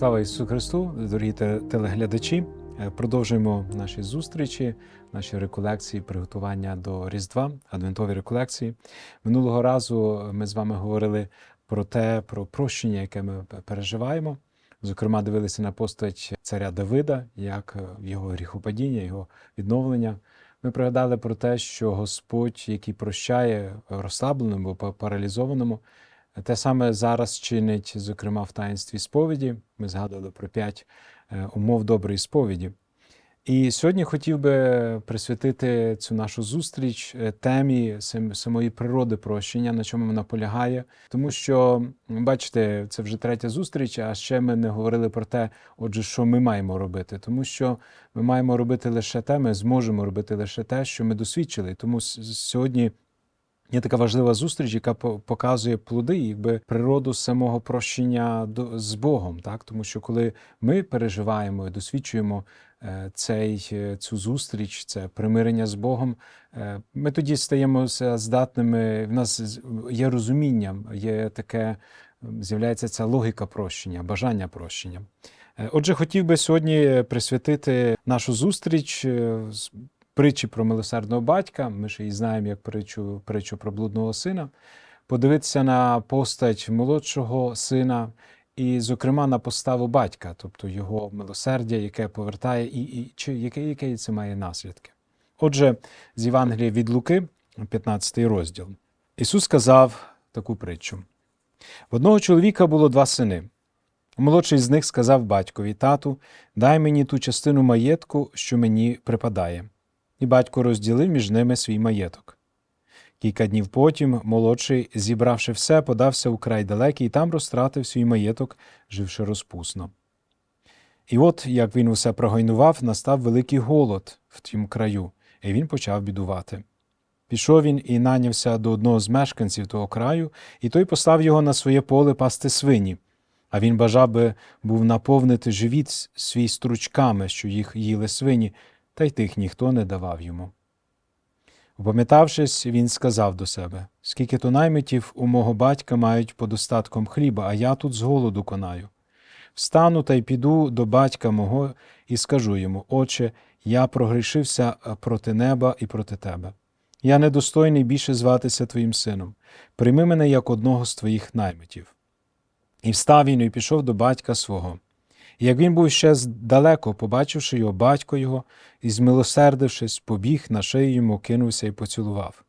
Слава Ісусу Христу, дорогі телеглядачі. Е, Продовжуємо наші зустрічі, наші реколекції, приготування до Різдва, адвентові реколекції. Минулого разу ми з вами говорили про те, про прощення, яке ми переживаємо. Зокрема, дивилися на постать царя Давида, як е, його гріхопадіння, його відновлення. Ми пригадали про те, що Господь, який прощає розслабленому або паралізованому, те саме зараз чинить, зокрема, в таїнстві сповіді. Ми згадували про п'ять е, умов доброї сповіді. І сьогодні хотів би присвятити цю нашу зустріч е, темі самої природи прощення, на чому вона полягає. Тому що, бачите, це вже третя зустріч, а ще ми не говорили про те, отже, що ми маємо робити. Тому що ми маємо робити лише те, ми зможемо робити лише те, що ми досвідчили. Тому сьогодні Є така важлива зустріч, яка по- показує плоди, якби природу самого прощення з Богом, так тому що коли ми переживаємо і досвідчуємо е, цей, е, цю зустріч, це примирення з Богом, е, ми тоді стаємося здатними. В нас є розуміння, є таке, з'являється ця логіка прощення, бажання прощення. Отже, хотів би сьогодні присвятити нашу зустріч притчі про милосердного батька. Ми ж її знаємо як притчу, притчу про блудного сина. Подивитися на постать молодшого сина, і, зокрема, на поставу батька, тобто його милосердя, яке повертає, і, і чи яке, яке це має наслідки. Отже, з Євангелія від Луки, 15 розділ. Ісус сказав таку притчу: в одного чоловіка було два сини. Молодший з них сказав батькові: Тату, дай мені ту частину маєтку, що мені припадає. І батько розділив між ними свій маєток. Кілька днів потім молодший, зібравши все, подався у край далекий і там розтратив свій маєток, живши розпусно. І от, як він усе прогайнував, настав великий голод в тім краю, і він почав бідувати. Пішов він і нанявся до одного з мешканців того краю, і той послав його на своє поле пасти свині. А він бажав би був наповнити живіт свій стручками, що їх їли свині, та й тих ніхто не давав йому. Опам'ятавшись, він сказав до себе: скільки то наймитів у мого батька мають подостатком хліба, а я тут з голоду конаю. Встану та й піду до батька мого і скажу йому: Отче, я прогрішився проти неба і проти тебе. Я недостойний більше зватися твоїм сином. Прийми мене як одного з твоїх наймитів. І встав він і пішов до батька свого. Як він був ще далеко, побачивши його батько його, і змилосердившись, побіг на шию йому, кинувся і поцілував.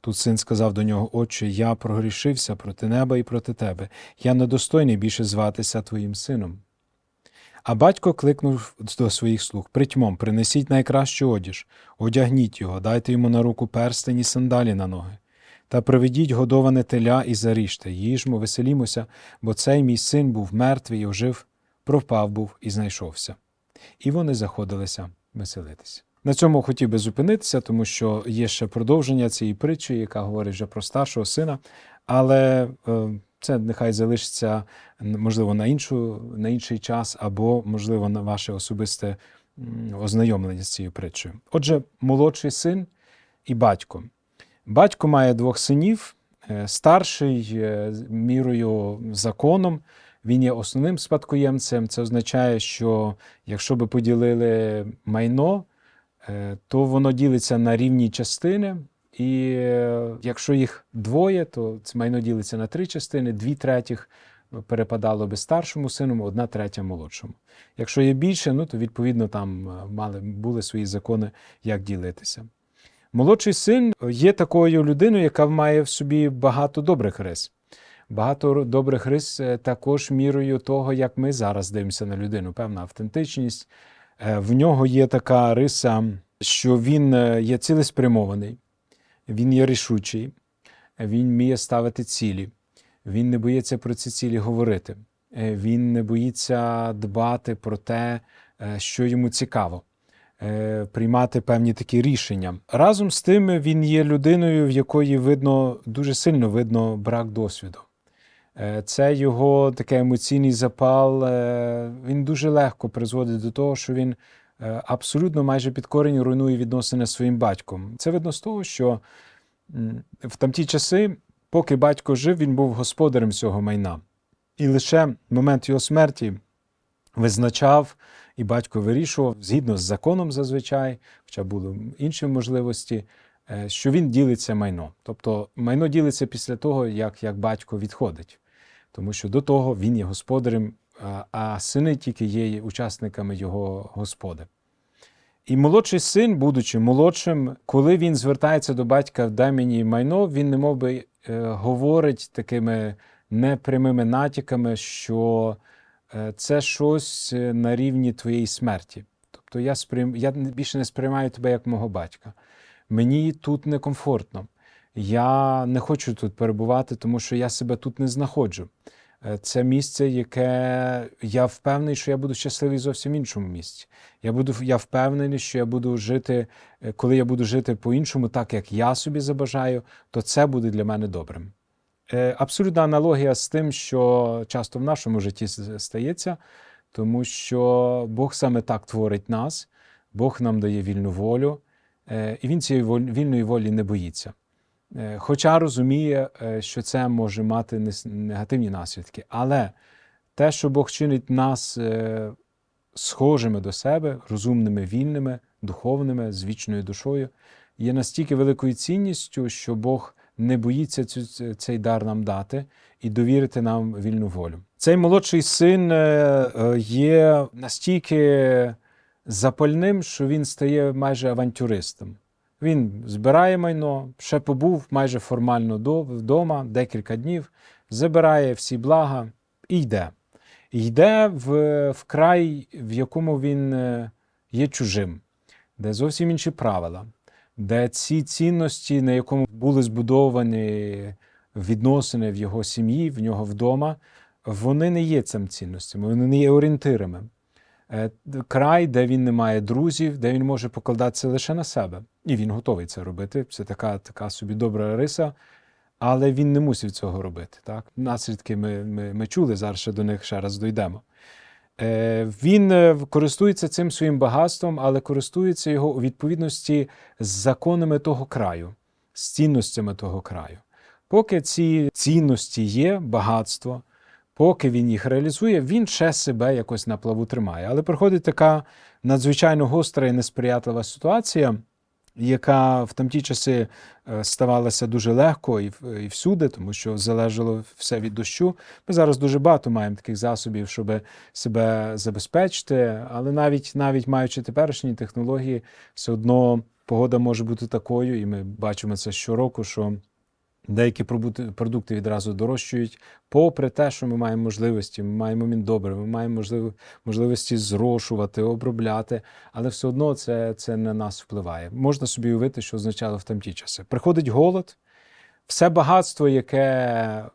Тут син сказав до нього, Отче, я прогрішився проти неба і проти тебе, я недостойний більше зватися твоїм сином. А батько кликнув до своїх слуг Притьмом, принесіть найкращу одіж, одягніть його, дайте йому на руку перстень і сандалі на ноги. Та приведіть годоване теля і заріжте, їжмо, веселімося, бо цей мій син був мертвий і ожив, пропав був і знайшовся. І вони заходилися веселитися. На цьому хотів би зупинитися, тому що є ще продовження цієї притчі, яка говорить вже про старшого сина, але е, це нехай залишиться можливо на іншу, на інший час, або можливо на ваше особисте ознайомлення з цією притчею. Отже, молодший син і батько. Батько має двох синів. Е, Старший е, мірою законом, він є основним спадкоємцем. Це означає, що якщо би поділили майно, е, то воно ділиться на рівні частини. І е, якщо їх двоє, то це майно ділиться на три частини, дві третіх перепадало би старшому сину, одна третя молодшому. Якщо є більше, ну то відповідно там е, мали були свої закони, як ділитися. Молодший син є такою людиною, яка має в собі багато добрих рис. Багато добрих рис е, також мірою того, як ми зараз дивимося на людину. Певна автентичність. Е, В нього є така риса, що він е, є цілеспрямований, він є рішучий, він вміє ставити цілі, він не боїться про ці цілі говорити, він не боїться дбати про те, що йому цікаво приймати певні такі рішення. Разом з тим він є людиною, в якої видно дуже сильно видно брак досвіду. Е, Це його такий емоційний запал. е, Він дуже легко призводить до того, що він е, абсолютно майже під корінь руйнує відносини з своїм батьком. Це видно з того, що в тамті часи, поки батько жив, він був господарем цього майна. І лише момент його смерті визначав, і батько вирішував згідно з законом зазвичай, хоча були інші можливості, що він ділиться майно. Тобто майно ділиться після того, як, як батько відходить. Тому що до того він є господарем, а- сини тільки є учасниками його господи. І молодший син, будучи молодшим, коли він звертається до батька дай мені майно, він не мов би е, говорить такими непрямими натяками, що е, це щось е, на рівні твоєї смерті. Тобто я, сприйм... я більше не сприймаю тебе як мого батька. Мені тут некомфортно. Я не хочу тут перебувати, тому що я себе тут не знаходжу. Е, Це місце, яке я впевнений, що я буду щасливий зовсім іншому місці. Я буду я впевнений, що я буду жити, е, коли я буду жити по-іншому, так як я собі забажаю, то це буде для мене добрим. Е, Абсолютна аналогія з тим, що часто в нашому житті стається, тому що Бог саме так творить нас, Бог нам дає вільну волю, і Він цієї вільної волі не боїться. Е, Хоча розуміє, е, що це може мати негативні наслідки. Але те, що Бог чинить нас е, схожими до себе, розумними, вільними, духовними, з вічною душою, є настільки великою цінністю, що Бог не боїться цей дар нам дати і довірити нам вільну волю. Цей молодший син є настільки запальним, що він стає майже авантюристом. Він збирає майно, ще побув майже формально вдома декілька днів, забирає всі блага і йде. Йде в, в край, в якому він е, є чужим, де зовсім інші правила, де ці цінності, на якому були збудовані відносини в його сім'ї, в нього вдома, вони не є цим цінностями, вони не є орієнтирами. Е, Край, де він не має друзів, де він може покладатися лише на себе. І він готовий це робити. Це така, така собі добра риса, але він не мусив цього робити. Так? Наслідки ми, ми, ми чули, зараз ще до них ще раз дійдемо. Е, Він е, користується цим своїм багатством, але користується його у відповідності з законами того краю, з цінностями того краю. Поки ці цінності є, багатство, поки він їх реалізує, він ще себе якось на плаву тримає. Але приходить така надзвичайно гостра і несприятлива ситуація, яка в тамті часи е, ставалася дуже легко і, і всюди, тому що залежало все від дощу. Ми зараз дуже багато маємо таких засобів, щоб себе забезпечити, але навіть, навіть маючи теперішні технології, все одно погода може бути такою, і ми бачимо це щороку, що Деякі продукти відразу дорожчують, попри те, що ми маємо можливості, ми маємо міндобре, ми маємо можливо, можливості зрошувати, обробляти, але все одно це, це на нас впливає. Можна собі уявити, що означало в тамті часи. Приходить голод, все багатство, яке е,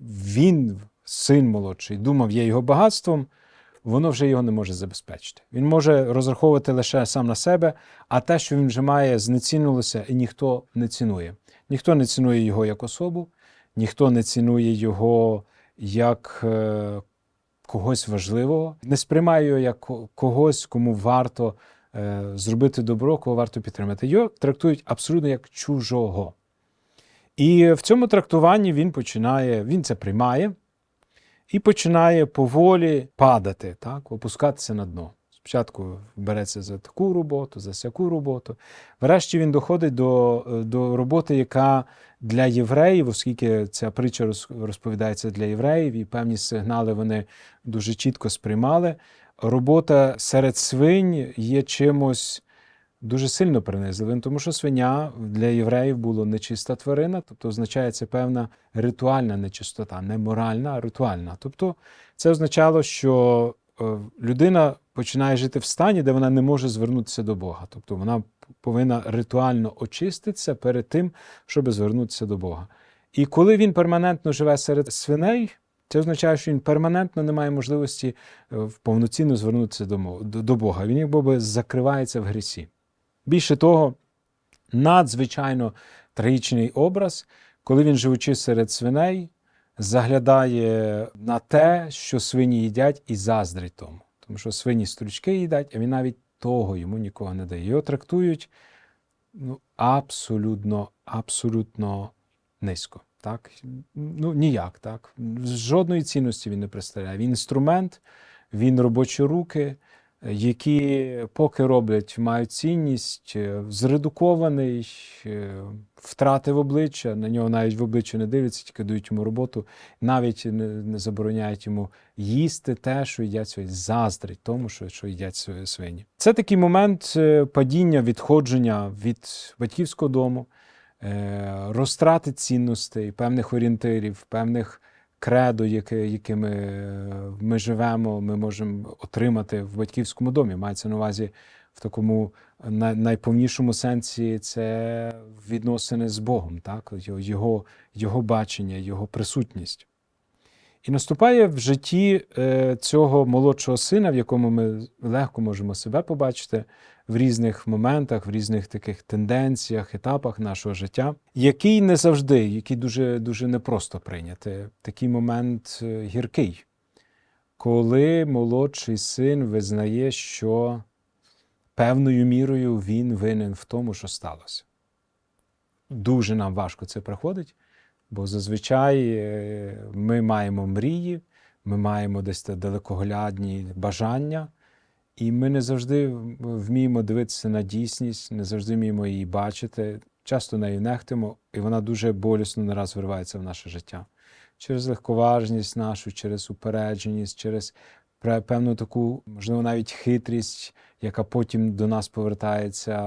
він, син молодший, думав, є його багатством, воно вже його не може забезпечити. Він може розраховувати лише сам на себе, а те, що він вже має, знецінилося, і ніхто не цінує. Ніхто не цінує його як особу, ніхто не цінує його як е, когось важливого, не сприймає його як когось, кому варто е, зробити добро, кого варто підтримати. Його трактують абсолютно як чужого. І в цьому трактуванні він починає, він це приймає і починає поволі падати, так, опускатися на дно. Спочатку береться за таку роботу, за сяку роботу. Врешті він доходить до, до роботи, яка для євреїв, оскільки ця притча розповідається для євреїв, і певні сигнали вони дуже чітко сприймали. Робота серед свинь є чимось дуже сильно принизливим, тому що свиня для євреїв було нечиста тварина, тобто означає це певна ритуальна нечистота, не моральна, а ритуальна. Тобто це означало, що е, людина починає жити в стані, де вона не може звернутися до Бога. Тобто вона повинна ритуально очиститися перед тим, щоб звернутися до Бога. І коли він перманентно живе серед свиней, це означає, що він перманентно не має можливості е, повноцінно звернутися до, Бога. Він якби закривається в грісі. Більше того, надзвичайно трагічний образ, коли він, живучи серед свиней, заглядає на те, що свині їдять, і заздрить тому. Тому що свині стручки їдять, а він навіть того йому нікого не дає. Його трактують ну, абсолютно, абсолютно низько. Так? Ну, ніяк, так. Жодної цінності він не представляє. Він інструмент, він робочі руки, які поки роблять, мають цінність, е, зредукований, е, втратив обличчя, на нього навіть в обличчя не дивляться, тільки дають йому роботу, навіть не, забороняють йому їсти те, що їдять свині, заздрить тому, що, що їдять сви- свині. Це такий момент е, падіння, відходження від батьківського дому, розтрати цінностей, певних орієнтирів, певних кредо, яке, якими ми живемо, ми можемо отримати в батьківському домі. Мається на увазі в такому найповнішому сенсі це відносини з Богом, так? Його, його бачення, його присутність. І наступає в житті е, цього молодшого сина, в якому ми легко можемо себе побачити в різних моментах, в різних таких тенденціях, етапах нашого життя, який не завжди, який дуже, дуже непросто прийняти. Такий момент е, гіркий, коли молодший син визнає, що певною мірою він винен в тому, що сталося. Дуже нам важко це приходить. Бо зазвичай е, ми маємо мрії, ми маємо десь далекоглядні бажання, і ми не завжди вміємо дивитися на дійсність, не завжди вміємо її бачити. Часто нею нехтимо, і вона дуже болісно не раз виривається в наше життя. Через легковажність нашу, через упередженість, через певну таку, можливо, навіть хитрість, яка потім до нас повертається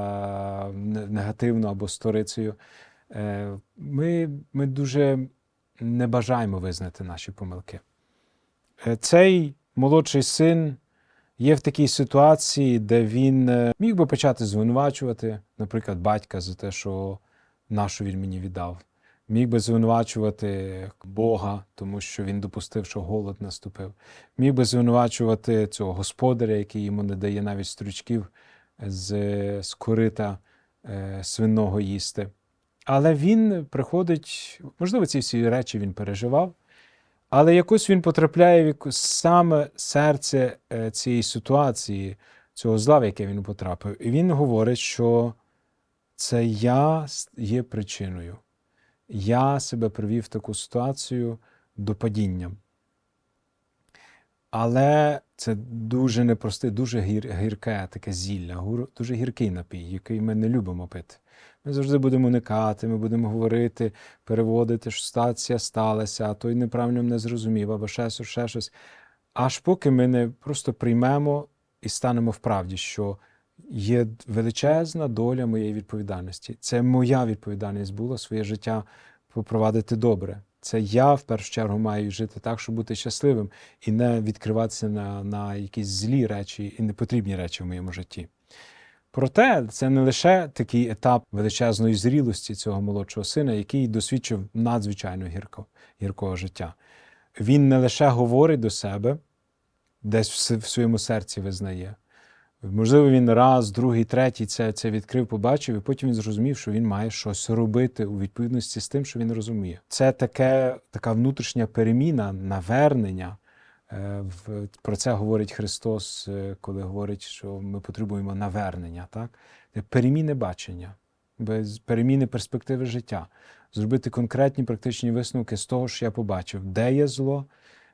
негативно або сторицею. Е, Ми, ми дуже не бажаємо визнати наші помилки. Е, Цей молодший син є в такій ситуації, де він е, міг би почати звинувачувати, наприклад, батька за те, що нашу він мені віддав. Міг би звинувачувати Бога, тому що він допустив, що голод наступив. Міг би звинувачувати цього господаря, який йому не дає навіть стручків з, з корита е, свиного їсти. Але він приходить, можливо, ці всі речі він переживав, але якось він потрапляє в якусь саме серце е, цієї ситуації, цього зла, в яке він потрапив. І він говорить, що це я є причиною. Я себе привів в таку ситуацію до падіння. Але це дуже непросте, дуже гір, гірке таке зілля, дуже гіркий напій, який ми не любимо пити. Ми завжди будемо уникати, ми будемо говорити, переводити, що ситуація сталася, а той неправильно мене зрозумів, або ще щось, ще щось. Аж поки ми не просто приймемо і станемо в правді, що є величезна доля моєї відповідальності. Це моя відповідальність була своє життя попровадити добре. Це я в першу чергу маю жити так, щоб бути щасливим і не відкриватися на, на якісь злі речі і непотрібні речі в моєму житті. Проте це не лише такий етап величезної зрілості цього молодшого сина, який досвідчив надзвичайно гірко, гіркого життя. Він не лише говорить до себе, десь в своєму серці визнає. Можливо, він раз, другий, третій це, це відкрив, побачив, і потім він зрозумів, що він має щось робити у відповідності з тим, що він розуміє. Це таке, така внутрішня переміна, навернення. Е, Про це говорить Христос, е, коли говорить, що ми потребуємо навернення, так? Переміни бачення, без переміни перспективи життя, зробити конкретні практичні висновки з того, що я побачив, де є зло,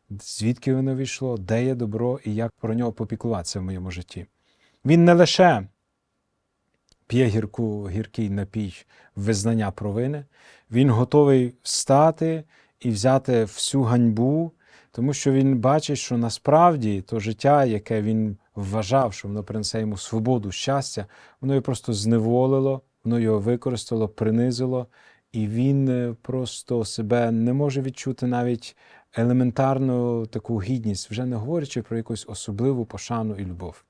звідки воно війшло, де є добро і як про нього попіклуватися в моєму житті. Він не лише п'є гірку, гіркий напій визнання провини, він готовий встати і взяти всю ганьбу, тому що він бачить, що насправді то життя, яке він вважав, що воно принесе йому свободу, щастя, воно його просто зневолило, воно його використало, принизило, і він е, просто себе не може відчути навіть елементарну таку гідність, вже не говорячи про якусь особливу пошану і любов.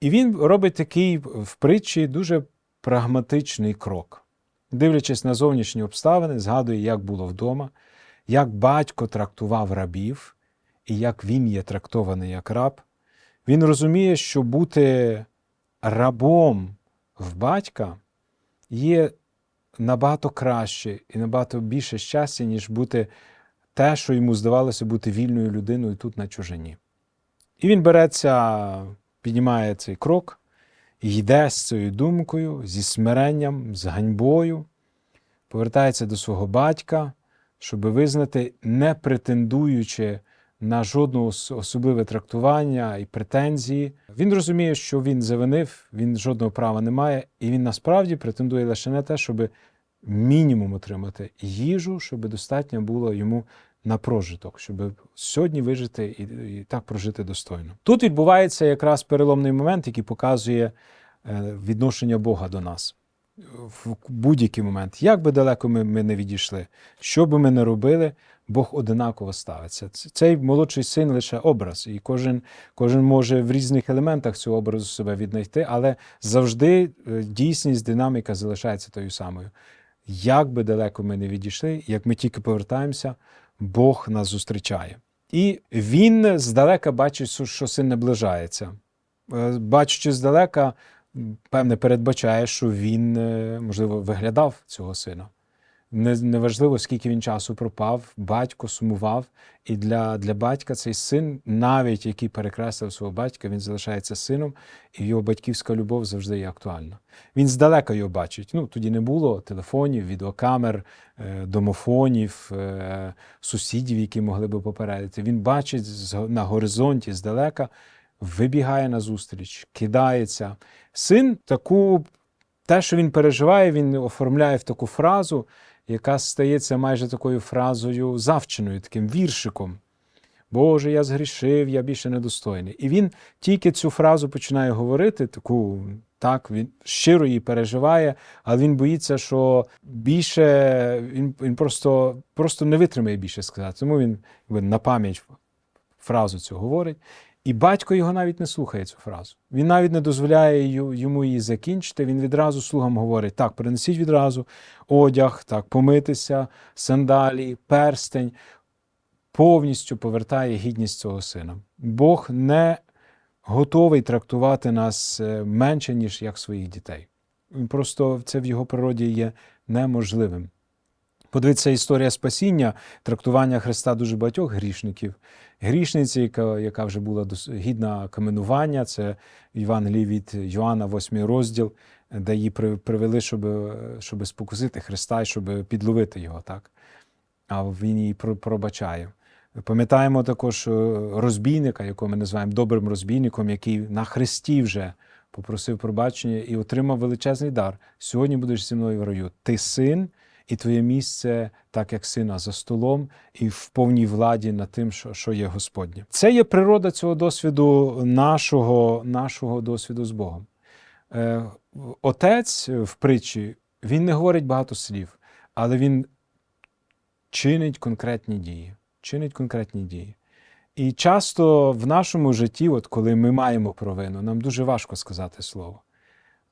І він робить такий в притчі дуже прагматичний крок. Дивлячись на зовнішні обставини, згадує, як було вдома, як батько трактував рабів, і як він є трактований як раб. Він розуміє, що бути рабом в батька є набагато краще і набагато більше щастя, ніж бути те, що йому здавалося бути вільною людиною тут на чужині. І він береться, піднімає цей крок йде з цією думкою, зі смиренням, з ганьбою, повертається до свого батька, щоб визнати, не претендуючи на жодне особливе трактування і претензії. Він розуміє, що він завинив, він жодного права не має, і він насправді претендує лише на те, щоб мінімум отримати їжу, щоб достатньо було йому на прожиток, щоб сьогодні вижити і, і так прожити достойно. Тут відбувається якраз переломний момент, який показує е, відношення Бога до нас в будь-який момент. Як би далеко ми, ми не відійшли, що би ми не робили, Бог одинаково ставиться. Цей молодший син лише образ, і кожен, кожен може в різних елементах цього образу себе віднайти, але завжди е, дійсність, динаміка залишається тою самою. Як би далеко ми не відійшли, як ми тільки повертаємося, Бог нас зустрічає. І він здалека бачить, що- син наближається. Е, Бачучи здалека, певне, передбачає, що він, е, можливо, виглядав цього сина. Неважливо, скільки він часу пропав, батько сумував, і для, для батька цей син, навіть який перекреслив свого батька, він залишається сином, і його батьківська любов завжди є актуальна. Він здалека його бачить. Ну, тоді не було телефонів, відеокамер, е, домофонів, е, сусідів, які могли би попередити. Він бачить на горизонті здалека, вибігає назустріч, кидається. Син таку, те, що він переживає, він оформляє в таку фразу, яка стається майже такою фразою завченою, таким віршиком. Боже, я згрішив, я більше недостойний. І він тільки цю фразу починає говорити, таку так, він щиро її переживає, але він боїться, що більше він, він просто, просто не витримає більше сказати. Тому він на пам'ять фразу цю говорить. І батько його навіть не слухає цю фразу. Він навіть не дозволяє йому її закінчити. Він відразу слугам говорить: так, принесіть відразу одяг, так, помитися, сандалі, перстень. Повністю повертає гідність цього сина. Бог не готовий трактувати нас е, менше, ніж як своїх дітей. Просто це в його природі є неможливим. Подивіться, історія спасіння, трактування Христа дуже багатьох грішників. Грішниці, яка, вже була гідна каменування, це Євангелії від Йоанна, 8 розділ, де її привели, щоб, щоб спокусити Христа і щоб підловити його. Так? А він її пробачає. Пам'ятаємо також е, розбійника, якого ми називаємо добрим розбійником, який на хресті вже попросив пробачення і отримав величезний дар. Сьогодні будеш зі мною в раю. Ти син, і твоє місце, так як сина, за столом і в повній владі над тим, що, що є Господнє. Це є природа цього досвіду, нашого, нашого досвіду з Богом. Е, Отець в притчі він не говорить багато слів, але він чинить конкретні дії. Чинить конкретні дії. І часто в нашому житті, от коли ми маємо провину, нам дуже важко сказати слово.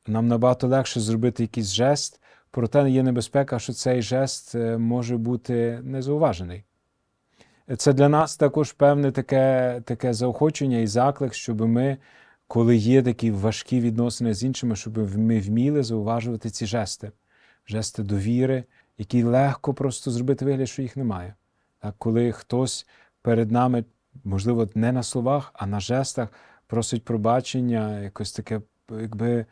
Нам набагато легше зробити якийсь жест, проте є небезпека, що цей жест е, може бути незауважений. Це для нас також певне таке, таке заохочення і заклик, щоб ми, коли є такі важкі відносини з іншими, щоб ми вміли зауважувати ці жести, жести довіри, які легко просто зробити вигляд, що їх немає. Так, коли хтось перед нами, можливо, не на словах, а на жестах просить пробачення, якось таке, якби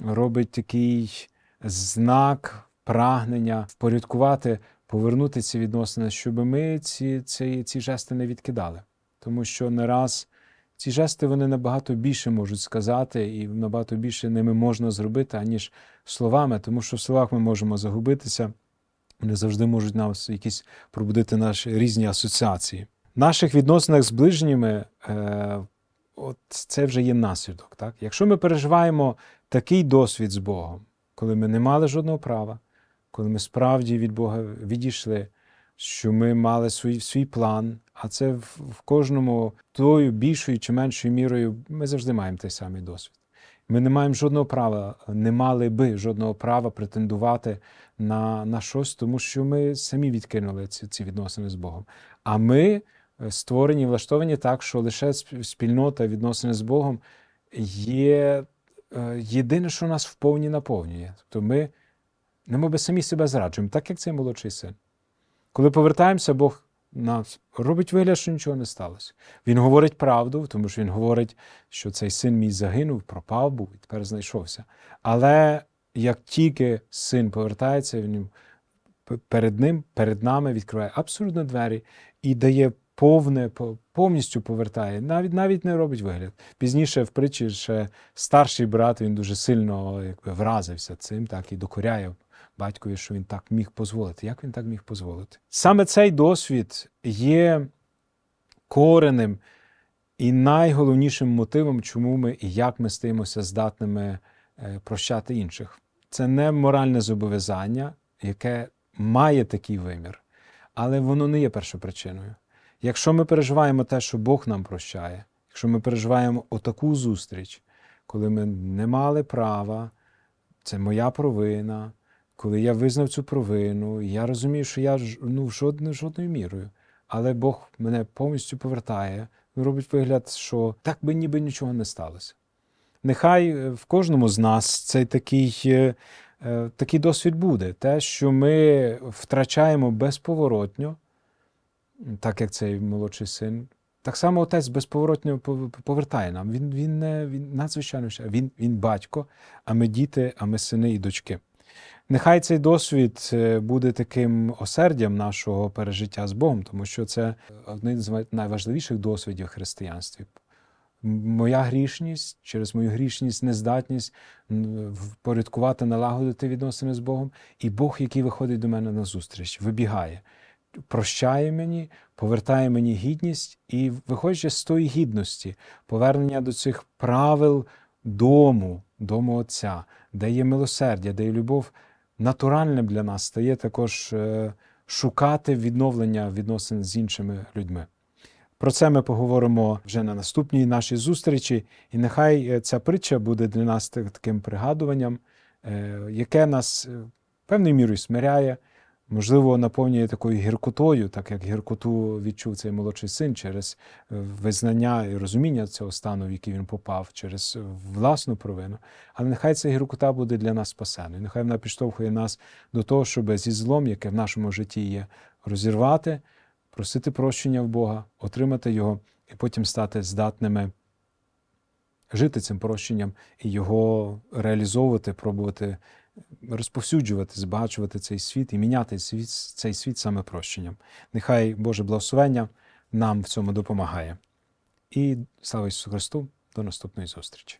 робить такий знак прагнення впорядкувати, повернути ці відносини, щоб ми ці, ці, ці жести не відкидали. Тому що не раз ці жести вони набагато більше можуть сказати, і набагато більше ними можна зробити, аніж словами, тому що в словах ми можемо загубитися. Вони завжди можуть нас якісь пробудити наші різні асоціації. В наших відносинах з ближніми е, от це вже є наслідок. Так? Якщо ми переживаємо такий досвід з Богом, коли ми не мали жодного права, коли ми справді від Бога відійшли, що ми мали свій, свій план, а це в, в кожному тою більшою чи меншою мірою ми завжди маємо той самий досвід. Ми не маємо жодного права, не мали би жодного права претендувати на, на щось, тому що ми самі відкинули ці, ці відносини з Богом. А ми е, створені, влаштовані так, що лише спільнота відносини з Богом є єдине, що нас вповні наповнює. Тобто ми немоби самі себе зраджуємо, так як цей молодший син. Коли повертаємося, Бог нас робить вигляд, що нічого не сталося. Він говорить правду, тому що він говорить, що цей син мій загинув, пропав був і тепер знайшовся. Але як тільки син повертається, він перед ним, перед нами відкриває абсолютно двері і дає повне, повністю повертає, навіть, навіть не робить вигляд. Пізніше в притчі ще старший брат він дуже сильно якби, вразився цим, так і докоряє батькові, що він так міг дозволити. Як він так міг дозволити? Саме цей досвід є коренем і найголовнішим мотивом, чому ми і як ми стаємося здатними е, прощати інших. Це не моральне зобов'язання, яке має такий вимір, але воно не є першопричиною. Якщо ми переживаємо те, що Бог нам прощає, якщо ми переживаємо отаку зустріч, коли ми не мали права, це моя провина, коли я визнав цю провину, я розумію, що я ну, жодною, жодною мірою, але Бог мене повністю повертає, робить вигляд, що так би ніби нічого не сталося. Нехай е, в кожному з нас цей такий, е, е, такий досвід буде. Те, що ми втрачаємо безповоротньо, так як цей молодший син. Так само отець безповоротньо пов- повертає нам. Він, він, не, він надзвичайно він, він батько, а ми діти, а ми сини і дочки. Нехай цей досвід е, буде таким осердям нашого пережиття з Богом, тому що це один з найважливіших досвідів християнстві. Моя грішність, через мою грішність, нездатність впорядкувати, налагодити відносини з Богом, і Бог, який виходить до мене на зустріч, вибігає, прощає мені, повертає мені гідність, і виходячи з тої гідності, повернення до цих правил дому, дому Отця, де є милосердя, де є любов, натуральним для нас стає також е, шукати відновлення відносин з іншими людьми. Про це ми поговоримо вже на наступній нашій зустрічі, і нехай е, ця притча буде для нас таким пригадуванням, е, яке нас певною мірою смиряє, можливо, наповнює такою гіркотою, так як гіркоту відчув цей молодший син через е, визнання і розуміння цього стану, в який він попав, через власну провину. Але нехай ця гіркота буде для нас спасеною. Нехай вона підштовхує нас до того, щоб зі злом, яке в нашому житті є, розірвати, просити прощення в Бога, отримати його і потім стати здатними жити цим прощенням і його реалізовувати, пробувати розповсюджувати, збагачувати цей світ і міняти цей світ саме прощенням. Нехай Боже благословення нам в цьому допомагає. І слава Ісусу Христу, до наступної зустрічі.